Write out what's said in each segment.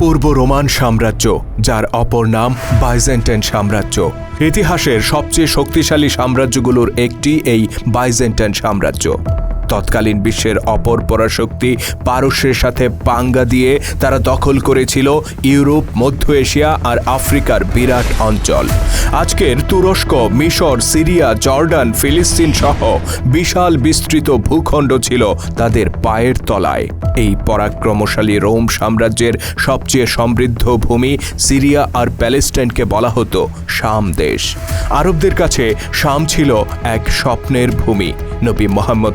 পূর্ব Roman সাম্রাজ্য, যার অপর নাম বাইজেন্টাইন সাম্রাজ্য। ইতিহাসের সবচেয়ে শক্তিশালী সাম্রাজ্যগুলোর একটি এই বাইজেন্টাইন সাম্রাজ্য। তৎকালীন বিশ্বের অপর পরাশক্তি পারস্যের সাথে পাঙ্গা দিয়ে তারা দখল করেছিল ইউরোপ, মধ্য এশিয়া আর আফ্রিকার বিরাট অঞ্চল। আজকের তুরস্ক, মিশর, সিরিয়া, জর্ডান, ফিলিস্তিন সহ বিশাল বিস্তৃত ভূখণ্ড ছিল তাদের পায়ের তলায়। এই পরাক্রমশালী রোম সাম্রাজ্যের সবচেয়ে সমৃদ্ধ ভূমি সিরিয়া আর প্যালেস্টাইনকে বলা হতো শাম দেশ। আরবদের কাছে শাম ছিল এক স্বপ্নের ভূমি। নবী মোহাম্মদ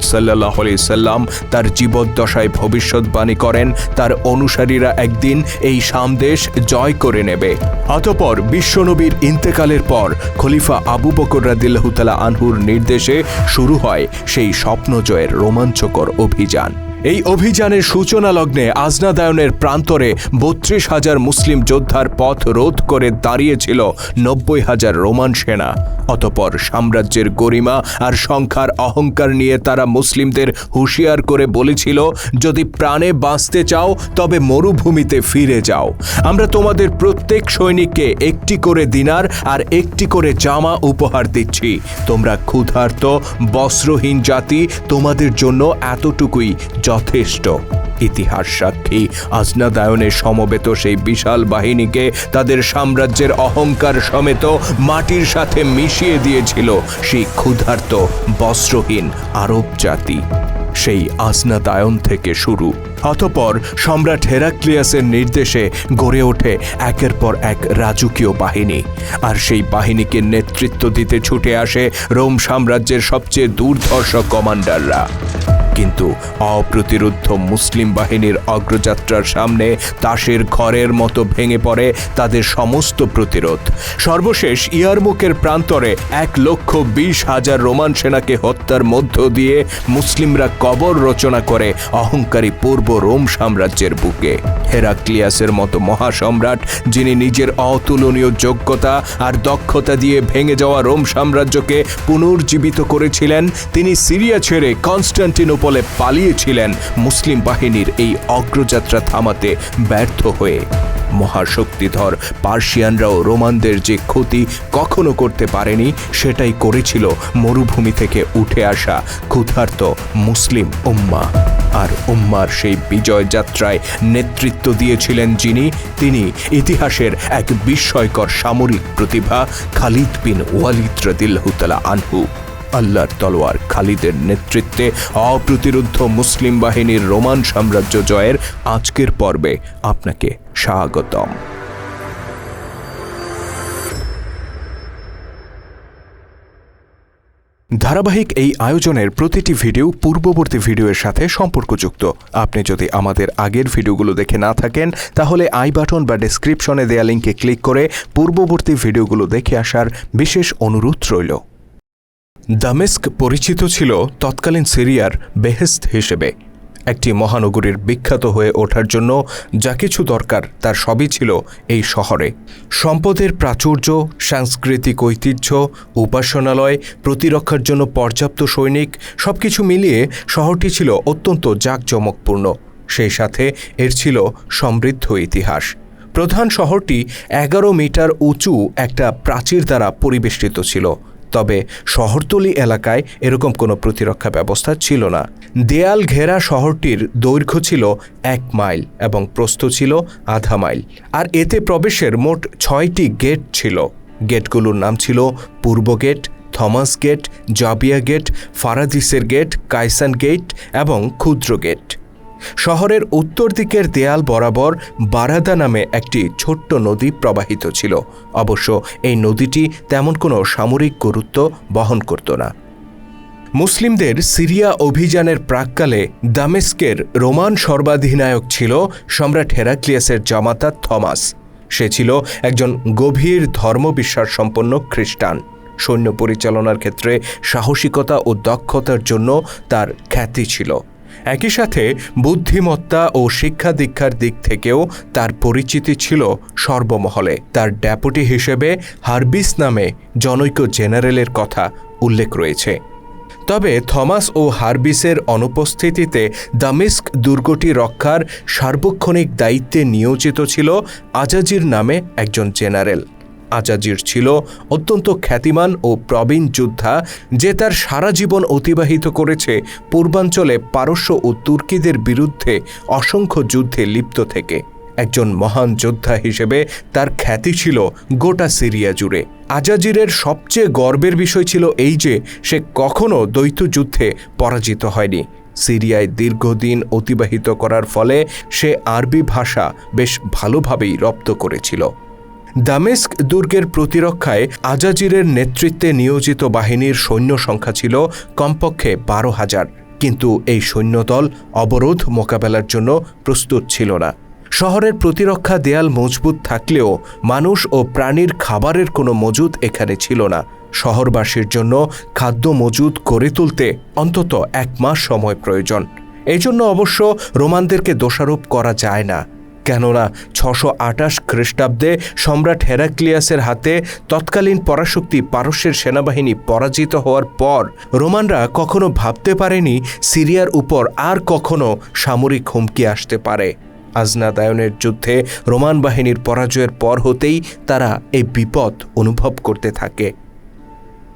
সাল্লাহ সাল্লাম তার জীবদ্দশায় ভবিষ্যৎবাণী করেন, তার অনুসারীরা একদিন এই সামদেশ জয় করে নেবে। অতপর বিশ্বনবীর ইন্তেকালের পর খলিফা আবু বকর রাদিল্লাহতালা আনহুর নির্দেশে শুরু হয় সেই স্বপ্নজয়ের রোমাঞ্চকর অভিযান। এই অভিযানের সূচনা লগ্নে আজনাদায়নের প্রান্তরে বত্রিশ হাজার মুসলিম যোদ্ধার পথ রোধ করে দাঁড়িয়েছিল নব্বই হাজার রোমান সেনা। অতপর সাম্রাজ্যের গরিমা আর সংখ্যার অহংকার নিয়ে তারা মুসলিমদের হুঁশিয়ার করে বলেছিল, যদি প্রাণে বাঁচতে চাও, তবে মরুভূমিতে ফিরে যাও। আমরা তোমাদের প্রত্যেক সৈনিককে একটি করে দিনার আর একটি করে জামা উপহার দিচ্ছি। তোমরা ক্ষুধার্ত, বস্ত্রহীন জাতি, তোমাদের জন্য এতটুকুই যথেষ্ট। ইতিহাস সাক্ষী আজনাদায়নে সমবেত সেই বিশাল বাহিনীকে তাদের সাম্রাজ্যের অহংকার সমেত মাটির সাথে মিশিয়ে দিয়েছিল সেই ক্ষুধার্ত, বস্ত্রহীন আরব জাতি। সেই আসনাদায়ন থেকে শুরু। অতপর সম্রাট হেরাক্লিয়াসের নির্দেশে গড়ে ওঠে একের পর এক রাজকীয় বাহিনী। আর সেই বাহিনীকে নেতৃত্ব দিতে ছুটে আসে রোম সাম্রাজ্যের সবচেয়ে দুর্ধর্ষ কমান্ডাররা। কিন্তু অপ্রতিরুদ্ধ মুসলিম বাহিনীর অগ্রযাত্রার সামনে তাসের ঘরের মতো ভেঙে পড়ে তাদের সমস্ত প্রতিরোধ। সর্বশেষ ইয়ারমুকের প্রান্তরে এক লক্ষ বিশ হাজার রোমান সেনাকে হত্যার মধ্য দিয়ে মুসলিমরা কবর রচনা করে অহংকারী পূর্ব রোম সাম্রাজ্যের বুকে। হেরাক্লিয়াসের মতো মহাসম্রাট, যিনি নিজের অতুলনীয় যোগ্যতা আর দক্ষতা দিয়ে ভেঙে যাওয়া রোম সাম্রাজ্যকে পুনর্জীবিত করেছিলেন, তিনি সিরিয়া ছেড়ে কনস্টান্টিনোপলে পালিয়েছিলেন মুসলিম বাহিনীর এই অগ্রযাত্রা থামাতে ব্যর্থ হয়ে। মহাশক্তিধর পার্সিয়ানরাও রোমানদের যে ক্ষতি কখনো করতে পারেনি, সেটাই করেছিল মরুভূমি থেকে উঠে আসা ক্ষুধার্ত মুসলিম উম্মা। আর উম্মার সেই বিজয় যাত্রায় নেতৃত্ব দিয়েছিলেন যিনি, তিনি ইতিহাসের এক বিস্ময়কর সামরিক প্রতিভা খালিদ বিন ওয়ালিদ রদিল্লাহুতালা আনহু। আল্লাহর তলোয়ার খালিদের নেতৃত্বে অপ্রতিরুদ্ধ মুসলিম বাহিনীর রোমান সাম্রাজ্য জয়ের আজকের পর্বে আপনাকে স্বাগতম। ধারাবাহিক এই আয়োজনের প্রতিটি ভিডিও পূর্ববর্তী ভিডিওর সাথে সম্পর্কযুক্ত। আপনি যদি আমাদের আগের ভিডিওগুলো দেখে না থাকেন, তাহলে আই বাটন বা ডেসক্রিপশনে দেয়া লিঙ্কে ক্লিক করে পূর্ববর্তী ভিডিওগুলো দেখে আসার বিশেষ অনুরোধ রইল। দামেস্ক পরিচিত ছিল তৎকালীন সিরিয়ার বেহেস্ত হিসেবে। একটি মহানগরীর বিখ্যাত হয়ে ওঠার জন্য যা কিছু দরকার তার সবই ছিল এই শহরে। সম্পদের প্রাচুর্য, সাংস্কৃতিক ঐতিহ্য, উপাসনালয়, প্রতিরক্ষার জন্য পর্যাপ্ত সৈনিক, সবকিছু মিলিয়ে শহরটি ছিল অত্যন্ত জাঁকজমকপূর্ণ। সেই সাথে এর ছিল সমৃদ্ধ ইতিহাস। প্রধান শহরটি এগারো মিটার উঁচু একটা প্রাচীর দ্বারা পরিবেষ্টিত ছিল। তবে শহরতলি এলাকায় এরকম কোনো প্রতিরক্ষা ব্যবস্থা ছিল না। দেয়াল ঘেরা শহরটির দৈর্ঘ্য ছিল এক মাইল এবং প্রস্থ ছিল আধা মাইল। আর এতে প্রবেশের মোট ছয়টি গেট ছিল। গেটগুলোর নাম ছিল পূর্ব gate, Thomas gate, Jabiya gate, ফারাদিসের gate, কাইসান gate এবং ক্ষুদ্র গেট। শহরের উত্তর দিকের দেয়াল বরাবর বারাদা নামে একটি ছোট্ট নদী প্রবাহিত ছিল। অবশ্য এই নদীটি তেমন কোনো সামরিক গুরুত্ব বহন করত না। মুসলিমদের সিরিয়া অভিযানের প্রাককালে দামেস্কের রোমান সর্বাধিনায়ক ছিল সম্রাট হেরাক্লিয়াসের জামাতা থমাস। সে ছিল একজন গভীর ধর্মবিশ্বাস সম্পন্ন খ্রিস্টান। সৈন্য পরিচালনার ক্ষেত্রে সাহসিকতা ও দক্ষতার জন্য তার খ্যাতি ছিল। একই সাথে বুদ্ধিমত্তা ও শিক্ষা দীক্ষার দিক থেকেও তার পরিচিতি ছিল সর্বমহলে। তার ড্যাপুটি হিসেবে হার্বিস নামে জনৈক জেনারেলের কথা উল্লেখ রয়েছে। তবে থমাস ও হার্বিসের অনুপস্থিতিতে দামিস্ক দুর্গটি রক্ষার সার্বক্ষণিক দায়িত্বে নিয়োজিত ছিল আজাজির নামে একজন জেনারেল। আজাজির ছিল অত্যন্ত খ্যাতিমান ও প্রবীণ যোদ্ধা যে তার সারা জীবন অতিবাহিত করেছে পূর্বাঞ্চলে পারস্য ও তুর্কিদের বিরুদ্ধে অসংখ্য যুদ্ধে লিপ্ত থেকে। একজন মহান যোদ্ধা হিসেবে তার খ্যাতি ছিল গোটা সিরিয়া জুড়ে। আজাজিরের সবচেয়ে গর্বের বিষয় ছিল এই যে, সে কখনও দ্বৈত যুদ্ধে পরাজিত হয়নি। সিরিয়ায় দীর্ঘদিন অতিবাহিত করার ফলে সে আরবি ভাষা বেশ ভালোভাবেই রপ্ত করেছিল। দামেস্ক দুর্গের প্রতিরক্ষায় আজাজিরের নেতৃত্বে নিয়োজিত বাহিনীর সৈন্য সংখ্যা ছিল কমপক্ষে বারো হাজার। কিন্তু এই সৈন্যদল অবরোধ মোকাবেলার জন্য প্রস্তুত ছিল না। শহরের প্রতিরক্ষা দেয়াল মজবুত থাকলেও মানুষ ও প্রাণীর খাবারের কোনো মজুদ এখানে ছিল না। শহরবাসীর জন্য খাদ্য মজুদ করে তুলতে অন্তত এক মাস সময় প্রয়োজন। এই জন্য অবশ্য রোমানদেরকে দোষারোপ করা যায় না। কেননা ছশো আটাশ খ্রিস্টাব্দে সম্রাট হেরাক্লিয়াসের হাতে তৎকালীন পরাশক্তি পারস্যের সেনাবাহিনী পরাজিত হওয়ার পর রোমানরা কখনো ভাবতে পারেনি সিরিয়ার উপর আর কখনো সামরিক হুমকি আসতে পারে। আজনাদায়নের যুদ্ধে রোমান বাহিনীর পরাজয়ের পর হতেই তারা এই বিপদ অনুভব করতে থাকে।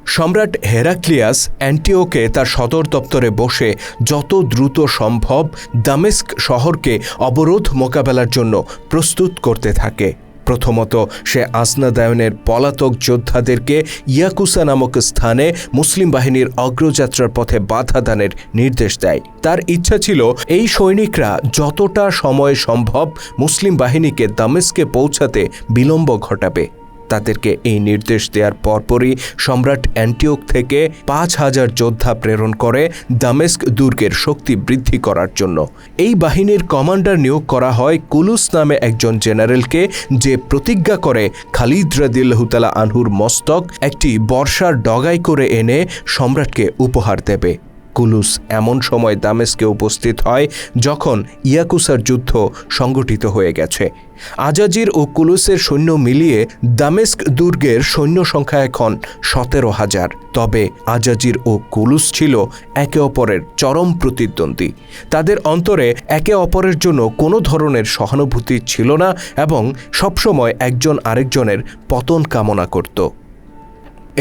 সম্রাট হেরাক্লিয়াস অ্যান্টিওকে তার সদর দপ্তরে বসে যত দ্রুত সম্ভব দামেস্ক শহরকে অবরোধ মোকাবেলার জন্য প্রস্তুত করতে থাকে। প্রথমত, সে আসনাদায়নের পলাতক যোদ্ধাদেরকে ইয়াকুসা নামক স্থানে মুসলিম বাহিনীর অগ্রযাত্রার পথে বাধা দানের নির্দেশ দেয়। তার ইচ্ছা ছিল, এই সৈনিকরা যতটা সময় সম্ভব মুসলিম বাহিনীকে দামেস্কে পৌঁছাতে বিলম্ব ঘটাবে। তাদেরকে এই নির্দেশ দেওয়ার পরপরই সম্রাট অ্যান্টিওক থেকে পাঁচ হাজার যোদ্ধা প্রেরণ করে দামেস্ক দুর্গের শক্তি বৃদ্ধি করার জন্য। এই বাহিনীর কমান্ডার নিয়োগ করা হয় কুলুস নামে একজন জেনারেলকে যে প্রতিজ্ঞা করে খালিদ রাদিল্লাহুতালা আনহুর মস্তক একটি বর্ষার ডগাই করে এনে সম্রাটকে উপহার দেবে। কুলুস এমন সময় দামেস্কে উপস্থিত হয় যখন ইয়াকুসার যুদ্ধ সংগঠিত হয়ে গেছে। আজাজির ও কুলুসের সৈন্য মিলিয়ে দামেস্ক দুর্গের সৈন্য সংখ্যা এখন সতেরো হাজার। তবে আজাজির ও কুলুস ছিল একে অপরের চরম প্রতিদ্বন্দ্বী। তাদের অন্তরে একে অপরের জন্য কোনো ধরনের সহানুভূতি ছিল না এবং সবসময় একজন আরেকজনের পতন কামনা করত।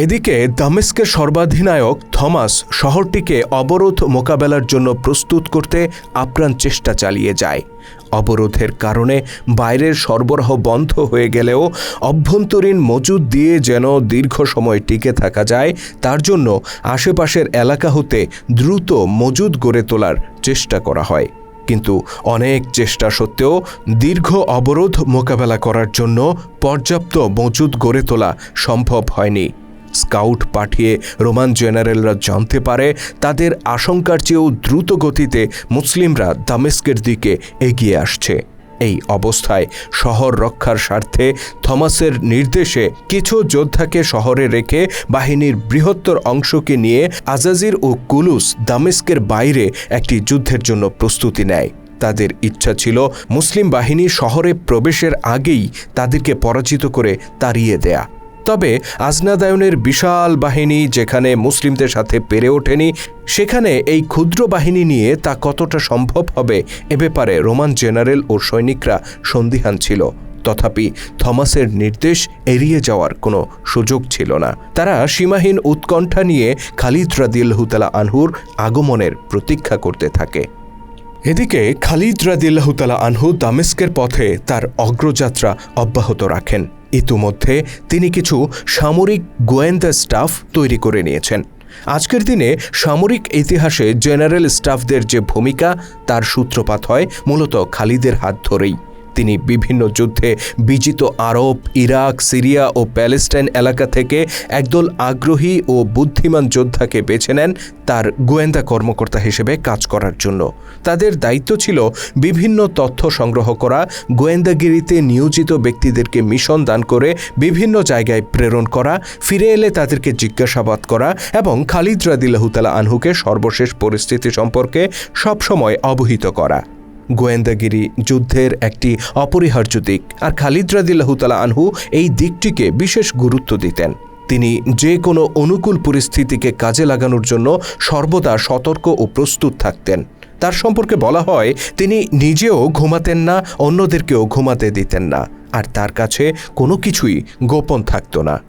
এদিকে দামেস্কের সর্বাধিনায়ক থমাস শহরটিকে অবরোধ মোকাবেলার জন্য প্রস্তুত করতে আপ্রাণ চেষ্টা চালিয়ে যায়। অবরোধের কারণে বাইরের সরবরাহ বন্ধ হয়ে গেলেও অভ্যন্তরীণ মজুদ দিয়ে যেন দীর্ঘ সময় টিকে থাকা যায়, তার জন্য আশেপাশের এলাকা হতে দ্রুত মজুদ গড়ে তোলার চেষ্টা করা হয়। কিন্তু অনেক চেষ্টা সত্ত্বেও দীর্ঘ অবরোধ মোকাবেলা করার জন্য পর্যাপ্ত মজুদ গড়ে তোলা সম্ভব হয়নি। স্কাউট পাঠিয়ে রোমান জেনারেলরা জানতে পারে, তাদের আশঙ্কার চেয়েও দ্রুত গতিতে মুসলিমরা দামেস্কের দিকে এগিয়ে আসছে। এই অবস্থায় শহর রক্ষার স্বার্থে থমাসের নির্দেশে কিছু যোদ্ধাকে শহরে রেখে বাহিনীর বৃহত্তর অংশকে নিয়ে আজাজির ও কুলুস দামেস্কের বাইরে একটি যুদ্ধের জন্য প্রস্তুতি নেয়। তাদের ইচ্ছা ছিল মুসলিম বাহিনী শহরে প্রবেশের আগেই তাদেরকে পরাজিত করে তাড়িয়ে দেয়া। তবে আজনাদায়নের বিশাল বাহিনী যেখানে মুসলিমদের সাথে পেরে ওঠেনি, সেখানে এই ক্ষুদ্র বাহিনী নিয়ে তা কতটা সম্ভব হবে এ ব্যাপারে রোমান জেনারেল ও সৈনিকরা সন্দিহান ছিল। তথাপি থমাসের নির্দেশ এড়িয়ে যাওয়ার কোনো সুযোগ ছিল না। তারা সীমাহীন উৎকণ্ঠা নিয়ে খালিদ রাদিল্লাহুতালা আনহুর আগমনের প্রতীক্ষা করতে থাকে। এদিকে খালিদ রাদিল্লাহুতালা আনহু দামেস্কের পথে তার অগ্রযাত্রা অব্যাহত রাখেন। ইতিমধ্যে তিনি কিছু সামরিক গোয়েন্দা স্টাফ তৈরি করে নিয়েছেন। আজকের দিনে সামরিক ইতিহাসে জেনারেল স্টাফদের যে ভূমিকা, তার সূত্রপাত হয় মূলত খালিদের হাত ধরেই। তিনি বিভিন্ন যুদ্ধে বিজিত আরব, ইরাক, সিরিয়া ও প্যালেস্টাইন এলাকা থেকে একদল আগ্রহী ও বুদ্ধিমান যোদ্ধাকে বেছে নেন তার গোয়েন্দা কর্মকর্তা হিসেবে কাজ করার জন্য। তাদের দায়িত্ব ছিল বিভিন্ন তথ্য সংগ্রহ করা, গোয়েন্দাগিরিতে নিয়োজিত ব্যক্তিদেরকে মিশন দান করে বিভিন্ন জায়গায় প্রেরণ করা, ফিরে এলে তাদেরকে জিজ্ঞাসাবাদ করা এবং খালিদ রাদিল্লাহুতালা আনহুকে সর্বশেষ পরিস্থিতি সম্পর্কে সবসময় অবহিত করা। গোয়েন্দাগিরি যুদ্ধের একটি অপরিহার্য দিক। আর খালিদ রাদিল্লাহুতালা আনহু এই দিকটিকে বিশেষ গুরুত্ব দিতেন। তিনি যে কোনো অনুকূল পরিস্থিতিকে কাজে লাগানোর জন্য সর্বদা সতর্ক ও প্রস্তুত থাকতেন। তার সম্পর্কে বলা হয়, তিনি নিজেও ঘুমাতেন না, অন্যদেরকেও ঘুমাতে দিতেন না। আর তার কাছে কোনো কিছুই গোপন থাকত না।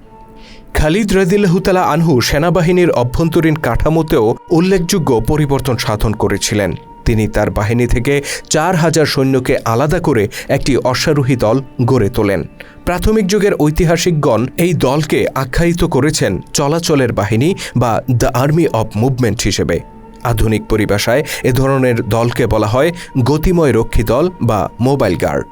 খালিদ রদিল্লাহুতালা আনহু সেনাবাহিনীর অভ্যন্তরীণ কাঠামোতেও উল্লেখযোগ্য পরিবর্তন সাধন করেছিলেন। তিনি তার বাহিনী থেকে চার হাজার সৈন্যকে আলাদা করে একটি অশ্বারোহী দল গড়ে তোলেন। প্রাথমিক যুগের ঐতিহাসিকগণ এই দলকে আখ্যায়িত করেছেন চলাচলের বাহিনী বা দ্য আর্মি অব মুভমেন্ট হিসেবে। আধুনিক পরিভাষায় এ ধরনের দলকে বলা হয় গতিময় রক্ষী দল বা মোবাইল গার্ড।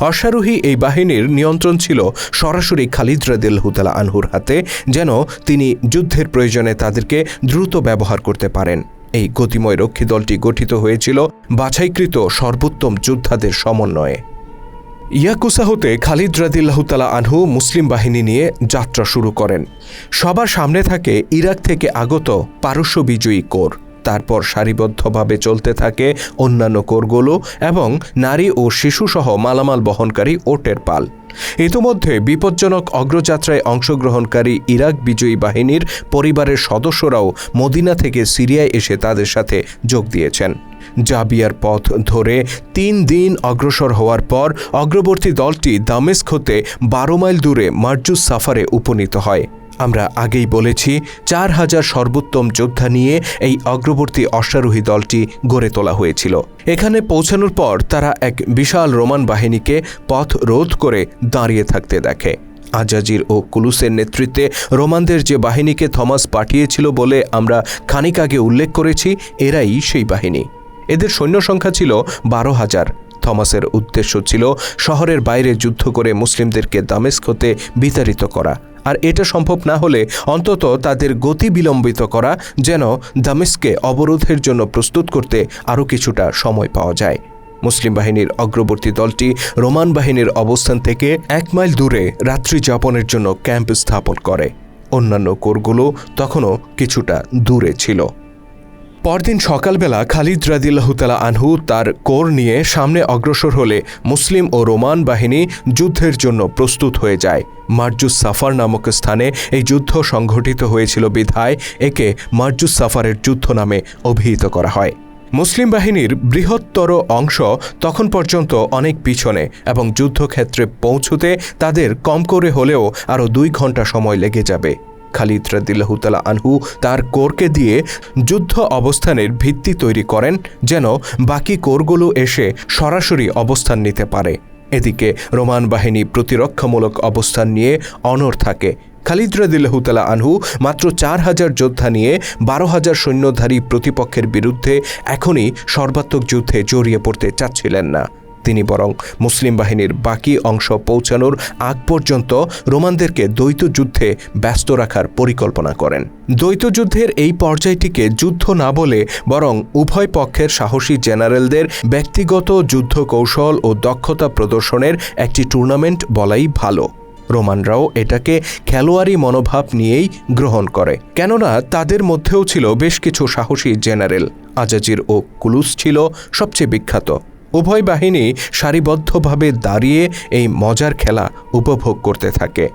অশ্বারোহী এই বাহিনীর নিয়ন্ত্রণ ছিল সরাসরি খালিদ রাদিল হুতালা আনহুর হাতে, যেন তিনি যুদ্ধের প্রয়োজনে তাদেরকে দ্রুত ব্যবহার করতে পারেন। এই গতিময় রক্ষী দলটি গঠিত হয়েছিল বাছাইকৃত সর্বোত্তম যোদ্ধাদের সমন্বয়ে। ইয়াকুসা হতে খালিদ রাদিল্লাহতালা আনহু মুসলিম বাহিনী নিয়ে যাত্রা শুরু করেন। সবার সামনে থাকে ইরাক থেকে আগত পারস্য বিজয়ী কোর। তারপর সারিবদ্ধভাবে চলতে থাকে অন্যান্য কোরগুলো এবং নারী ও শিশুসহ মালামাল বহনকারী ওটের পাল। ইতোমধ্যে বিপজ্জনক অগ্রযাত্রায় অংশগ্রহণকারী ইরাক বিজয়ী বাহিনীর পরিবারের সদস্যরাও মদিনা থেকে সিরিয়ায় এসে তাদের সাথে যোগ দিয়েছেন। জাবিয়ার পথ ধরে তিন দিন অগ্রসর হওয়ার পর অগ্রবর্তী দলটি দামেস্ক হতে বারো মাইল দূরে মার্জুস সাফারে উপনীত হয়। আমরা আগেই বলেছি, চার হাজার সর্বোত্তম যোদ্ধা নিয়ে এই অগ্রবর্তী অশ্বারোহী দলটি গড়ে তোলা হয়েছিল। এখানে পৌঁছানোর পর তারা এক বিশাল রোমান বাহিনীকে পথ রোধ করে দাঁড়িয়ে থাকতে দেখে। আজাজির ও কুলুসের নেতৃত্বে রোমানদের যে বাহিনীকে থমাস পাঠিয়েছিল বলে আমরা খানিক আগে উল্লেখ করেছি, এরাই সেই বাহিনী। এদের সৈন্য সংখ্যা ছিল বারো হাজার। থমাসের উদ্দেশ্য ছিল শহরের বাইরে যুদ্ধ করে মুসলিমদেরকে দামেস্ক দামেস্কতে বিতাড়িত করা। আর এটা সম্ভব না হলে অন্তত তাদের গতি বিলম্বিত করা যেন দামেস্কে অবরোধের জন্য প্রস্তুত করতে আরও কিছুটা সময় পাওয়া যায়। মুসলিম বাহিনীর অগ্রবর্তী দলটি রোমান বাহিনীর অবস্থান থেকে এক মাইল দূরে রাত্রি যাপনের জন্য ক্যাম্প স্থাপন করে। অন্যান্য কোরগুলো তখনও কিছুটা দূরে ছিল। পরদিন সকালবেলা খালিদ রাদিল্লাহতালা আনহু তার কোর নিয়ে সামনে অগ্রসর হলে মুসলিম ও রোমান বাহিনী যুদ্ধের জন্য প্রস্তুত হয়ে যায়। মার্জুস সাফার নামক স্থানে এই যুদ্ধ সংঘটিত হয়েছিল বিধায় একে মার্জুস সাফারের যুদ্ধ নামে অভিহিত করা হয়। মুসলিম বাহিনীর বৃহত্তর অংশ তখন পর্যন্ত অনেক পিছনে এবং যুদ্ধক্ষেত্রে পৌঁছতে তাদের কম করে হলেও আরও দুই ঘণ্টা সময় লেগে যাবে। খালিদ রাদিল্লাহুতালা আনহু তার কোরকে দিয়ে যুদ্ধ অবস্থানের ভিত্তি তৈরি করেন যেন বাকি কোরগুলো এসে সরাসরি অবস্থান নিতে পারে। এদিকে রোমান বাহিনী প্রতিরক্ষামূলক অবস্থান নিয়ে অনর থাকে। খালিদ রাদিল্লাহুতালা আনহু মাত্র চার হাজার যোদ্ধা নিয়ে বারো হাজার সৈন্যধারী প্রতিপক্ষের বিরুদ্ধে এখনই সর্বাত্মক যুদ্ধে জড়িয়ে পড়তে চাচ্ছিলেন না। তিনি বরং মুসলিম বাহিনীর বাকি অংশ পৌঁছানোর আগ পর্যন্ত রোমানদেরকে দ্বৈত যুদ্ধে ব্যস্ত রাখার পরিকল্পনা করেন। দ্বৈত যুদ্ধের এই পর্যায়টিকে যুদ্ধ না বলে বরং উভয় পক্ষের সাহসী জেনারেলদের ব্যক্তিগত যুদ্ধ কৌশল ও দক্ষতা প্রদর্শনের একটি টুর্নামেন্ট বলাই ভালো। রোমানরাও এটাকে খেলোয়াড়ি মনোভাব নিয়েই গ্রহণ করে। কেননা তাদের মধ্যেও ছিল বেশ কিছু সাহসী জেনারেল। আজাজির ও কুলুস ছিল সবচেয়ে বিখ্যাত। উভয় বাহিনী সারিবদ্ধভাবে দাঁড়িয়ে এই মজার খেলা উপভোগ করতে থাকে।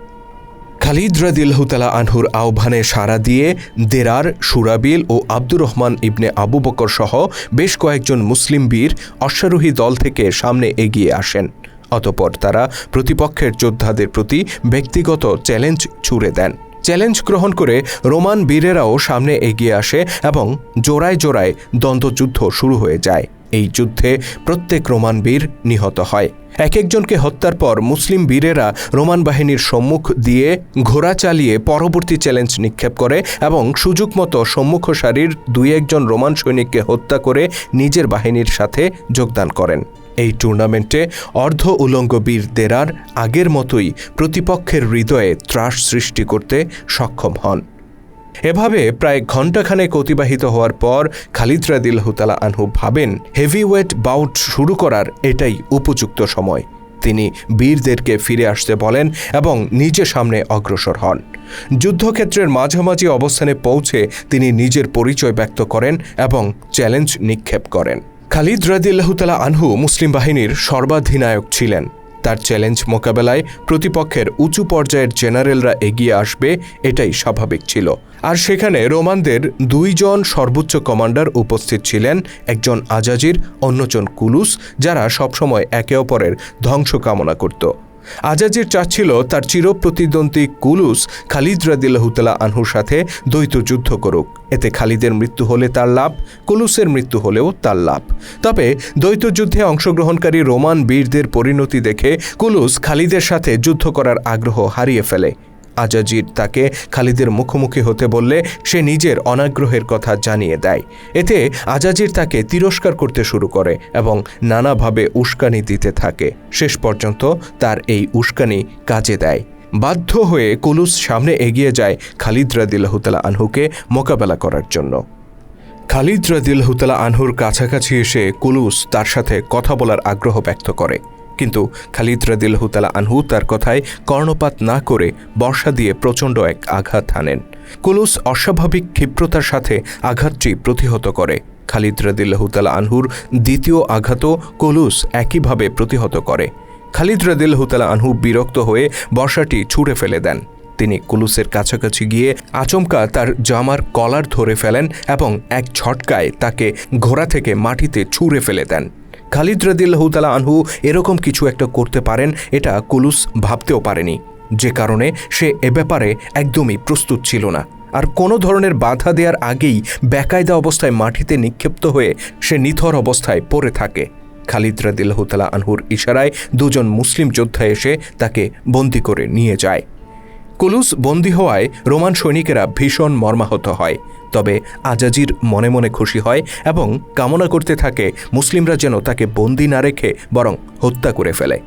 খালিদ রাদিল্লাহতালা আনহুর আহ্বানে সাড়া দিয়ে দেরার, সুরাবিল ও আব্দুর রহমান ইবনে আবু বকর সহ বেশ কয়েকজন মুসলিম বীর অশ্বারোহী দল থেকে সামনে এগিয়ে আসেন। অতপর তারা প্রতিপক্ষের যোদ্ধাদের প্রতি ব্যক্তিগত চ্যালেঞ্জ ছুড়ে দেন। চ্যালেঞ্জ গ্রহণ করে রোমান বীরেরাও সামনে এগিয়ে আসে এবং জোড়ায় জোড়ায় দ্বন্দ্বযুদ্ধ শুরু হয়ে যায়। এই যুদ্ধে প্রত্যেক রোমান বীর নিহত হয়। এক একজনকে হত্যার পর মুসলিম বীরেরা রোমান বাহিনীর সম্মুখ দিয়ে ঘোড়া চালিয়ে পরবর্তী চ্যালেঞ্জ নিক্ষেপ করে এবং সুযোগ মতো সম্মুখ সারির দুই একজন রোমান সৈনিককে হত্যা করে নিজের বাহিনীর সাথে যোগদান করেন। এই টুর্নামেন্টে অর্ধ উলঙ্গ বীর দেরার আগের মতোই প্রতিপক্ষের হৃদয়ে ত্রাস সৃষ্টি করতে সক্ষম হন। এভাবে প্রায় ঘণ্টাখানেক অতিবাহিত হওয়ার পর খালিদ রাদিল্লাহতালা আনহু ভাবেন হেভিওয়েট বাউট শুরু করার এটাই উপযুক্ত সময়। তিনি বীরদেরকে ফিরে আসতে বলেন এবং নিজে সামনে অগ্রসর হন। যুদ্ধক্ষেত্রের মাঝামাঝি অবস্থানে পৌঁছে তিনি নিজের পরিচয় ব্যক্ত করেন এবং চ্যালেঞ্জ নিক্ষেপ করেন। খালিদ রাদিল্লাহতালা আনহু মুসলিম বাহিনীর সর্বাধিনায়ক ছিলেন। তার চ্যালেঞ্জ মোকাবেলায় প্রতিপক্ষের উঁচু পর্যায়ের জেনারেলরা এগিয়ে আসবে, এটাই স্বাভাবিক ছিল। আর সেখানে রোমানদের দুইজন সর্বোচ্চ কমান্ডার উপস্থিত ছিলেন, একজন আজাজির, অন্যজন কুলুস, যারা সবসময় একে অপরের ধ্বংস কামনা করত। আজাজির চাচ্ছিল তার চিরপ্রতিদ্বন্দ্বী কুলুস খালিদ রাদিল্লাহুতালা আনহুর সাথে দ্বৈত যুদ্ধ করুক। এতে খালিদের মৃত্যু হলে তার লাভ, কুলুসের মৃত্যু হলেও তার লাভ। তবে দ্বৈত যুদ্ধে অংশগ্রহণকারী রোমান বীরদের পরিণতি দেখে কুলুস খালিদের সাথে যুদ্ধ করার আগ্রহ হারিয়ে ফেলে। আজাজির তাকে খালিদের মুখোমুখি হতে বললে সে নিজের অনাগ্রহের কথা জানিয়ে দেয়। এতে আজাজির তাকে তিরস্কার করতে শুরু করে এবং নানাভাবে উস্কানি দিতে থাকে। শেষ পর্যন্ত তার এই উস্কানি কাজে দেয়। বাধ্য হয়ে কুলুস সামনে এগিয়ে যায় খালিদ রাদিল্লাহুতালা আনহুকে মোকাবেলা করার জন্য। খালিদ রাদিল্লাহুতালা আনহুর কাছাকাছি এসে কুলুস তার সাথে কথা বলার আগ্রহ ব্যক্ত করে। কিন্তু খালিদ রাদিল্লাহুতালা আনহু তার কথায় কর্ণপাত না করে বর্ষা দিয়ে প্রচণ্ড এক আঘাত হানেন। কুলুস অস্বাভাবিক ক্ষিপ্রতার সাথে আঘাতটি প্রতিহত করে। খালিদ রাদিল্লাহুতালা আনহুর দ্বিতীয় আঘাতও কুলুস একইভাবে প্রতিহত করে। খালিদ রাদিল্লাহুতালা আনহু বিরক্ত হয়ে বর্ষাটি ছুঁড়ে ফেলে দেন। তিনি কুলুসের কাছাকাছি গিয়ে আচমকা তার জামার কলার ধরে ফেলেন এবং এক ছটকায় তাকে ঘোড়া থেকে মাটিতে ছুঁড়ে ফেলে দেন। খালিদ রদিল্লাহতালা আনহু এরকম কিছু একটা করতে পারেন, এটা কুলুস ভাবতেও পারেনি। যে কারণে সে এ ব্যাপারে একদমই প্রস্তুত ছিল না। আর কোনো ধরনের বাধা দেওয়ার আগেই বেকায়দা অবস্থায় মাটিতে নিক্ষিপ্ত হয়ে সে নিথর অবস্থায় পড়ে থাকে। খালিদ রাদিল্লাহতালা আনহুর ইশারায় দুজন মুসলিম যোদ্ধা এসে তাকে বন্দি করে নিয়ে যায়। কুলুস বন্দী হওয়ায় রোমান সৈনিকেরা ভীষণ মর্মাহত হয়। তবে আজাজির মনে মনে খুশি হয় এবং কামনা করতে থাকে মুসলিমরা যেন তাকে বন্দি না রেখে বরং হত্যা করে ফেলে।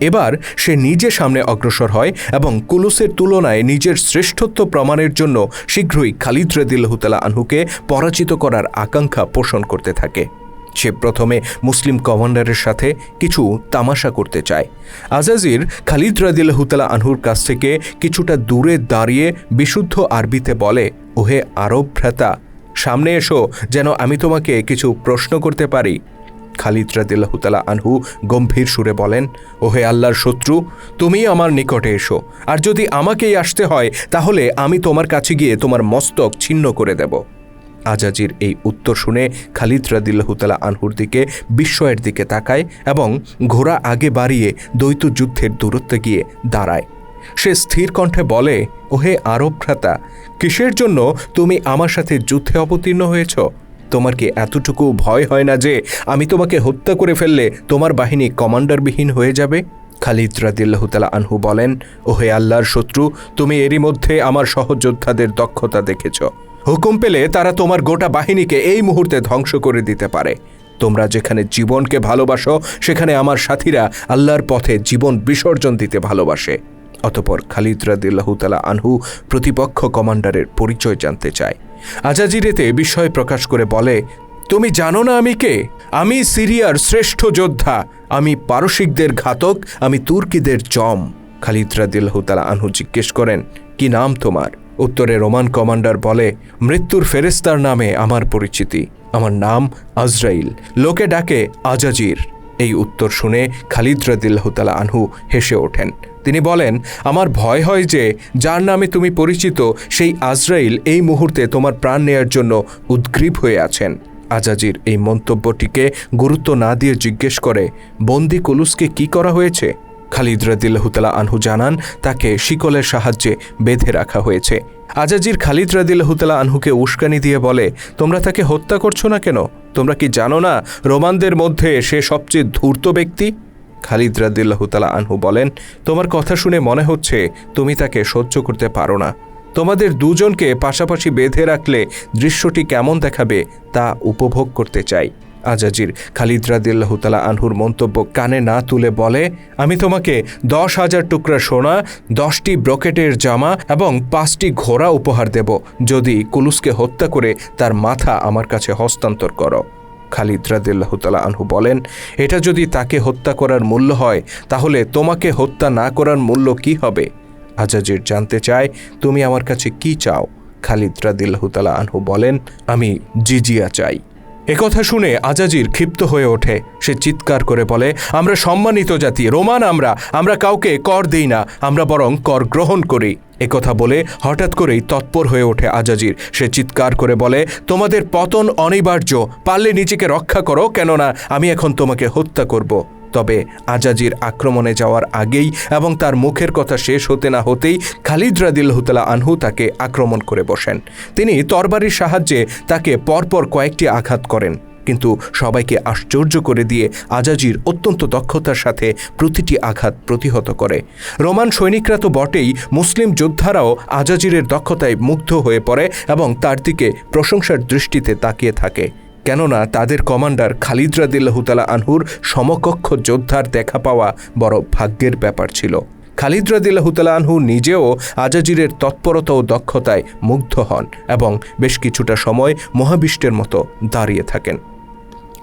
এবার সে নিজে সামনে অগ্রসর হয় এবং কুলুসের তুলনায় নিজের শ্রেষ্ঠত্ব প্রমাণের জন্য শীঘ্রই খালিদ হুতেলা আনহুকে পরাজিত করার আকাঙ্ক্ষা পোষণ করতে থাকে। সে প্রথমে মুসলিম কমান্ডারের সাথে কিছু তামাশা করতে চায়। আজাজির খালিদ রাদিল্লাহুতালা আনহুর কাছ থেকে কিছুটা দূরে দাঁড়িয়ে বিশুদ্ধ আরবিতে বলে, ওহে আরব ভ্রাতা, সামনে এসো, যেন আমি তোমাকে কিছু প্রশ্ন করতে পারি। খালিদ রাদিল্লাহুতালা আনহু গম্ভীর সুরে বলেন, ওহে আল্লাহর শত্রু, তুমি আমার নিকটে এসো, আর যদি আমাকেই আসতে হয়, তাহলে আমি তোমার কাছে গিয়ে তোমার মস্তক ছিন্ন করে দেব। আজাজির এই উত্তর শুনে খালিদ রাদিল্লাহুতালা আনহুর দিকে, বিস্ময়ের দিকে তাকায় এবং ঘোড়া আগে বাড়িয়ে দ্বৈত যুদ্ধের দূরত্বে গিয়ে দাঁড়ায়। সে স্থির কণ্ঠে বলে, ওহে আরব ভ্রাতা, কিসের জন্য তুমি আমার সাথে যুদ্ধে অবতীর্ণ হয়েছ? তোমার কি এতটুকু ভয় হয় না যে আমি তোমাকে হত্যা করে ফেললে তোমার বাহিনী কমান্ডারবিহীন হয়ে যাবে? খালিদ রাদিল্লাহুতালা আনহু বলেন, ওহে আল্লাহর শত্রু, তুমি এরই মধ্যে আমার সহযোদ্ধাদের দক্ষতা দেখেছ। হুকুম পেলে তারা তোমার গোটা বাহিনীকে এই মুহূর্তে ধ্বংস করে দিতে পারে। তোমরা যেখানে জীবনকে ভালোবাসো, সেখানে আমার সাথীরা আল্লাহর পথে জীবন বিসর্জন দিতে ভালোবাসে। অতপর খালিদ রাদিল্লাহুতালা আনহু প্রতিপক্ষ কমান্ডারের পরিচয় জানতে চায়। আজাজিরেতে বিস্ময় প্রকাশ করে বলে, তুমি জানো না আমি কে? আমি সিরিয়ার শ্রেষ্ঠ যোদ্ধা। আমি পারসিকদের ঘাতক, আমি তুর্কিদের জম। খালিদ রাদিল্লাহুতালা আনহু জিজ্ঞেস করেন, কি নাম তোমার? উত্তরে রোমান কমান্ডার বলে, মৃত্যুর ফেরেস্তার নামে আমার পরিচিতি। আমার নাম আজরাইল। লোকে ডাকে, আজাজির। এই উত্তর শুনে খালিদ রাদিল্লাহতালা আনহু হেসে ওঠেন। তিনি বলেন, আমার ভয় হয় যে, যার নামে তুমি পরিচিত, সেই আজরাইল এই মুহূর্তে তোমার প্রাণ নেয়ার জন্য উদ্গ্রীব হয়ে আছেন। আজাজির এই মন্তব্যটিকে গুরুত্ব না দিয়ে জিজ্ঞেস করে, বন্দি কুলুসকে কি করা হয়েছে? খালিদ রাদিল্লাহুতালা আনহু জানান, তাকে শিকলের সাহায্যে বেঁধে রাখা হয়েছে। আজাজির খালিদ রাদিল্লাহুতালা আনহুকে উস্কানি দিয়ে বলে, তোমরা তাকে হত্যা করছ না কেন? তোমরা কি জানো না রোমানদের মধ্যে সে সবচেয়ে ধূর্ত ব্যক্তি? খালিদ রাদিল্লাহুতালা আনহু বলেন, তোমার কথা শুনে মনে হচ্ছে তুমি তাকে সহ্য করতে পারো না। তোমাদের দুজনকে পাশাপাশি বেঁধে রাখলে দৃশ্যটি কেমন দেখাবে তা উপভোগ করতে চাই। আজাজির খালিদ রাদিল্লাহতালা আনহুর মন্তব্য কানে না তুলে বলে, আমি তোমাকে দশ হাজার টুকরা সোনা, দশটি ব্রকেটের জামা এবং পাঁচটি ঘোড়া উপহার দেব। যদি কুলুসকে হত্যা করে তার মাথা আমার কাছে হস্তান্তর করো। খালিদ রাদিল্লাহতালা আনহু বলেন, এটা যদি তাকে হত্যা করার মূল্য হয়, তাহলে তোমাকে হত্যা না করার মূল্য কি হবে? আজাজির জানতে চায়, তুমি আমার কাছে কি চাও? খালিদ রাদিল্লাহতালা আনহু বলেন, আমি জিজিয়া চাই। একথা শুনে আজাজির ক্ষিপ্ত হয়ে ওঠে। সে চিৎকার করে বলে, আমরা সম্মানিত জাতি, রোমান আমরা। আমরা কাউকে কর দিই না, আমরা বরং কর গ্রহণ করি। একথা বলে হঠাৎ করেই তৎপর হয়ে ওঠে আজাজির। সে চিৎকার করে বলে, তোমাদের পতন অনিবার্য, পারলে নিজেকে রক্ষা করো, কেননা আমি এখন তোমাকে হত্যা করব। তবে আজাজির আক্রমণে যাওয়ার আগেই এবং তার মুখের কথা শেষ হতে না হতেই খালিদ রাদিল হুতলা আনহু তাকে আক্রমণ করে বসেন। তিনি তরবারির সাহায্যে তাকে পরপর কয়েকটি আঘাত করেন, কিন্তু সবাইকে আশ্চর্য করে দিয়ে আজাজির অত্যন্ত দক্ষতার সাথে প্রতিটি আঘাত প্রতিহত করে। রোমান সৈনিকরা তো বটেই মুসলিম যোদ্ধারাও আজাজিরের দক্ষতায় মুগ্ধ হয়ে পড়ে এবং তার দিকে প্রশংসার দৃষ্টিতে তাকিয়ে থাকে। কেননা তাদের কমান্ডার খালিদ রাদিল্লাহুতালা আনহুর সমকক্ষ যোদ্ধার দেখা পাওয়া বড় ভাগ্যের ব্যাপার ছিল। খালিদ রাদিল্লাহুতালা আনহু নিজেও আজাজিরের তৎপরতা ও দক্ষতায় মুগ্ধ হন এবং বেশ কিছুটা সময় মহাবিষ্টের মতো দাঁড়িয়ে থাকেন।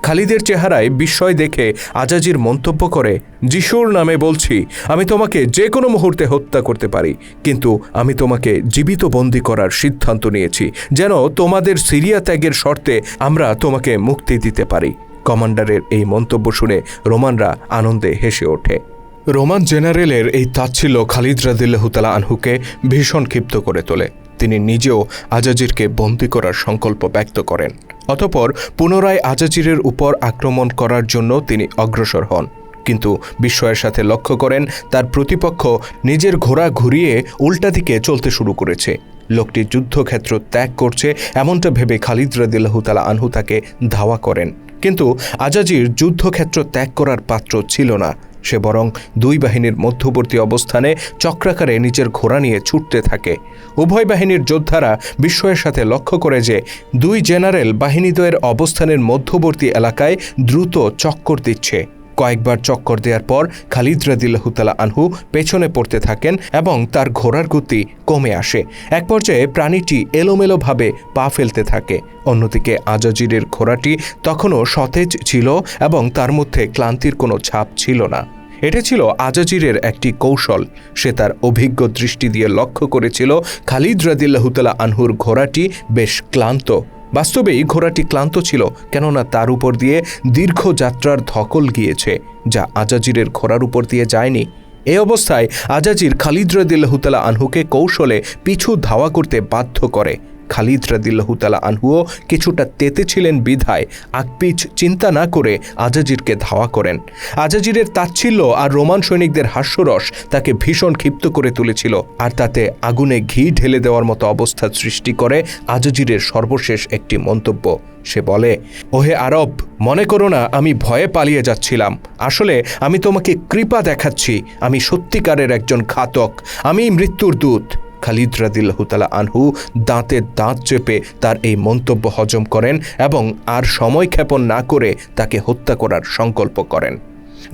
খালিদের চেহারায় বিস্ময় দেখে আজাজির মন্তব্য করে, যিশুর নামে বলছি, আমি তোমাকে যে কোনো মুহূর্তে হত্যা করতে পারি, কিন্তু আমি তোমাকে জীবিত বন্দী করার সিদ্ধান্ত নিয়েছি, যেন তোমাদের সিরিয়া ত্যাগের শর্তে আমরা তোমাকে মুক্তি দিতে পারি। কমান্ডারের এই মন্তব্য শুনে রোমানরা আনন্দে হেসে ওঠে। রোমান জেনারেলের এই তাচ্ছিল্য খালিদ রাদিল্লাহুতালা আনহুকে ভীষণ ক্ষিপ্ত করে তোলে। তিনি নিজেও আজাজিরকে বন্দী করার সংকল্প ব্যক্ত করেন। অতপর পুনরায় আজাজিরের উপর আক্রমণ করার জন্য তিনি অগ্রসর হন। কিন্তু বিস্ময়ের সাথে লক্ষ্য করেন, তার প্রতিপক্ষ নিজের ঘোড়া ঘুরিয়ে উল্টা দিকে চলতে শুরু করেছে। লোকটি যুদ্ধক্ষেত্র ত্যাগ করছে, এমনটা ভেবে খালিদ রদিল্লাহতালা আনহু তাকে ধাওয়া করেন। কিন্তু আজাজির যুদ্ধক্ষেত্র ত্যাগ করার পাত্র ছিল না। সে বরং দুই বাহিনীর মধ্যবর্তী অবস্থানে চক্রাকারে নিজের ঘোড়া নিয়ে ছুটতে থাকে। উভয় বাহিনীর যোদ্ধারা বিস্ময়ের সাথে লক্ষ্য করে যে দুই জেনারেল বাহিনীদ্বয়ের অবস্থানের মধ্যবর্তী এলাকায় দ্রুত চক্কর দিচ্ছে। কয়েকবার চক্কর দেওয়ার পর খালিদ রাদিল্লাহুতালা আনহু পেছনে পড়তে থাকেন এবং তার ঘোড়ার গতি কমে আসে। এক পর্যায়ে প্রাণীটি এলোমেলোভাবে পা ফেলতে থাকে। অন্যদিকে আজাজিরের ঘোড়াটি তখনও সতেজ ছিল এবং তার মধ্যে ক্লান্তির কোনো ছাপ ছিল না। এটা ছিল আজাজিরের একটি কৌশল। সে তার অভিজ্ঞ দৃষ্টি দিয়ে লক্ষ্য করেছিল খালিদ রাদিল্লাহুতালা আনহুর ঘোড়াটি বেশ ক্লান্ত বাস্তবেই ঘোড়াটি ক্লান্ত ছিল, কেননা তার উপর দিয়ে দীর্ঘ যাত্রার ধকল গিয়েছে, যা আজাজিরের ঘোড়ার উপর দিয়ে যায়নি। এ অবস্থায় আজাজির খালিদ রদিল্লাহুতালা আনহুকে কৌশলে পিছু ধাওয়া করতে বাধ্য করে। খালিদ রাদিল্লাহুতালা আনহুও কিছুটা তেতে ছিলেন বিধায় আকপিচ চিন্তা না করে আজাজিরকে ধাওয়া করেন। আজাজিরের তাচ্ছিল্য আর রোমান সৈনিকদের হাস্যরস তাকে ভীষণ ক্ষিপ্ত করে তুলেছিল আর তাতে আগুনে ঘি ঢেলে দেওয়ার মতো অবস্থা সৃষ্টি করে আজাজিরের সর্বশেষ একটি মন্তব্য। সে বলে, ওহে আরব, মনে করো না আমি ভয়ে পালিয়ে যাচ্ছিলাম। আসলে আমি তোমাকে কৃপা দেখাচ্ছি। আমি সত্যিকারের একজন ঘাতক। আমি মৃত্যুর দূত। খালিদ রাদিল্লাহুতালা আনহু দাঁতে দাঁত চেপে তার এই মন্তব্য হজম করেন এবং আর সময় ক্ষেপণ না করে তাকে হত্যা করার সংকল্প করেন।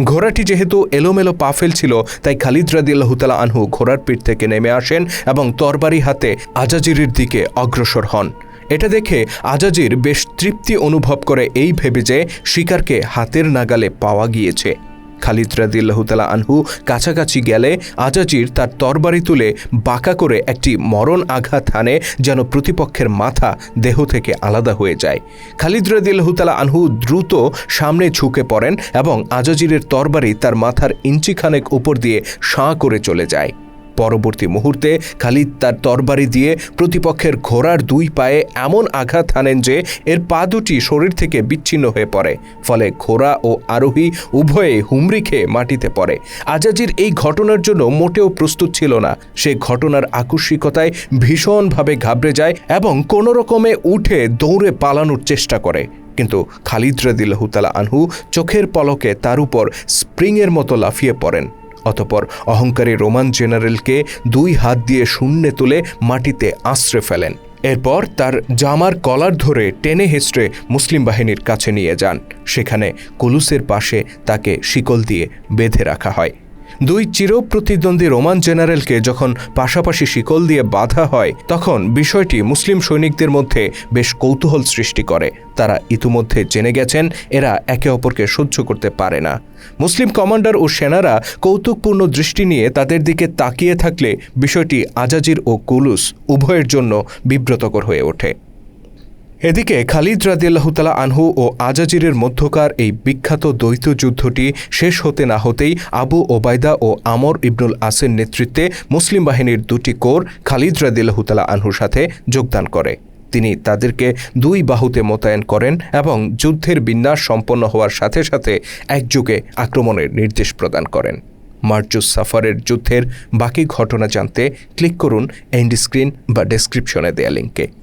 ঘোড়াটি যেহেতু এলোমেলো পা ফেলছিল তাই খালিদ রাদিল্লাহুতালা আনহু ঘোড়ার পিঠ থেকে নেমে আসেন এবং তরবারি হাতে আজাজিরির দিকে অগ্রসর হন। এটা দেখে আজাজির বেশ তৃপ্তি অনুভব করে এই ভেবে যে শিকারকে হাতের নাগালে পাওয়া গিয়েছে। খালিদ রাদিল্লাহতালা আনহু কাছাকাছি গেলে আজাজির তার তরবারি তুলে বাঁকা করে একটি মরণ আঘাত হানে যেন প্রতিপক্ষের মাথা দেহ থেকে আলাদা হয়ে যায়। খালিদ রাদিল্লাহতালা আনহু দ্রুত সামনে ঝুঁকে পড়েন এবং আজাজিরের তরবারি তার মাথার ইঞ্চিখানেক উপর দিয়ে সাঁ করে চলে যায়। পরবর্তী মুহূর্তে খালিদ তার তরবারি দিয়ে প্রতিপক্ষের ঘোড়ার দুই পায়ে এমন আঘাত হানেন যে এর পা দুটি শরীর থেকে বিচ্ছিন্ন হয়ে পড়ে। ফলে ঘোড়া ও আরোহী উভয়ে হুমড়ি খেয়ে মাটিতে পড়ে। আজাজির এই ঘটনার জন্য মোটেও প্রস্তুত ছিল না। সে ঘটনার আকস্মিকতায় ভীষণভাবে ঘাবড়ে যায় এবং কোনো রকমে উঠে দৌড়ে পালানোর চেষ্টা করে। কিন্তু খালিদ রদিল্লাহুতালা আনহু চোখের পলকে তার উপর স্প্রিংয়ের মতো লাফিয়ে পড়েন। অতপর অহংকারী রোমান জেনারেলকে দুই হাত দিয়ে শূন্যে তুলে মাটিতে আশ্রে ফেলেন। এরপর তার জামার কলার ধরে টেনে হেঁচড়ে মুসলিম বাহিনীর কাছে নিয়ে যান। সেখানে কুলুসের পাশে তাকে শিকল দিয়ে বেঁধে রাখা হয়। দুই চিরপ্রতিদ্বন্দ্বী রোমান জেনারেলকে যখন পাশাপাশি শিকল দিয়ে বাধা হয়, তখন বিষয়টি মুসলিম সৈনিকদের মধ্যে বেশ কৌতূহল সৃষ্টি করে। তারা ইতিমধ্যে জেনে গেছেন, এরা একে অপরকে সহ্য করতে পারে না। মুসলিম কমান্ডার ও সেনারা কৌতুকপূর্ণ দৃষ্টি নিয়ে তাদের দিকে তাকিয়ে থাকলে বিষয়টি আজাজির ও কুলুস উভয়ের জন্য বিব্রতকর হয়ে ওঠে। এদিকে খালিদ রাদিয়াল্লাহতালা আনহু ও আজাজিরের মধ্যকার এই বিখ্যাত দ্বৈত যুদ্ধটি শেষ হতে না হতেই আবু ওবায়দা ও আমর ইবনুল আসের নেতৃত্বে মুসলিম বাহিনীর দুটি কোর খালিদ রাদিয়াল্লাহতালা আনহুর সাথে যোগদান করে। তিনি তাদেরকে দুই বাহুতে মোতায়েন করেন এবং যুদ্ধের বিন্যাস সম্পন্ন হওয়ার সাথে সাথে একযোগে আক্রমণের নির্দেশ প্রদান করেন। মার্জুস সাফারের যুদ্ধের বাকি ঘটনা জানতে ক্লিক করুন এন্ড স্ক্রিন বা ডেসক্রিপশনে দেয়া লিঙ্কে।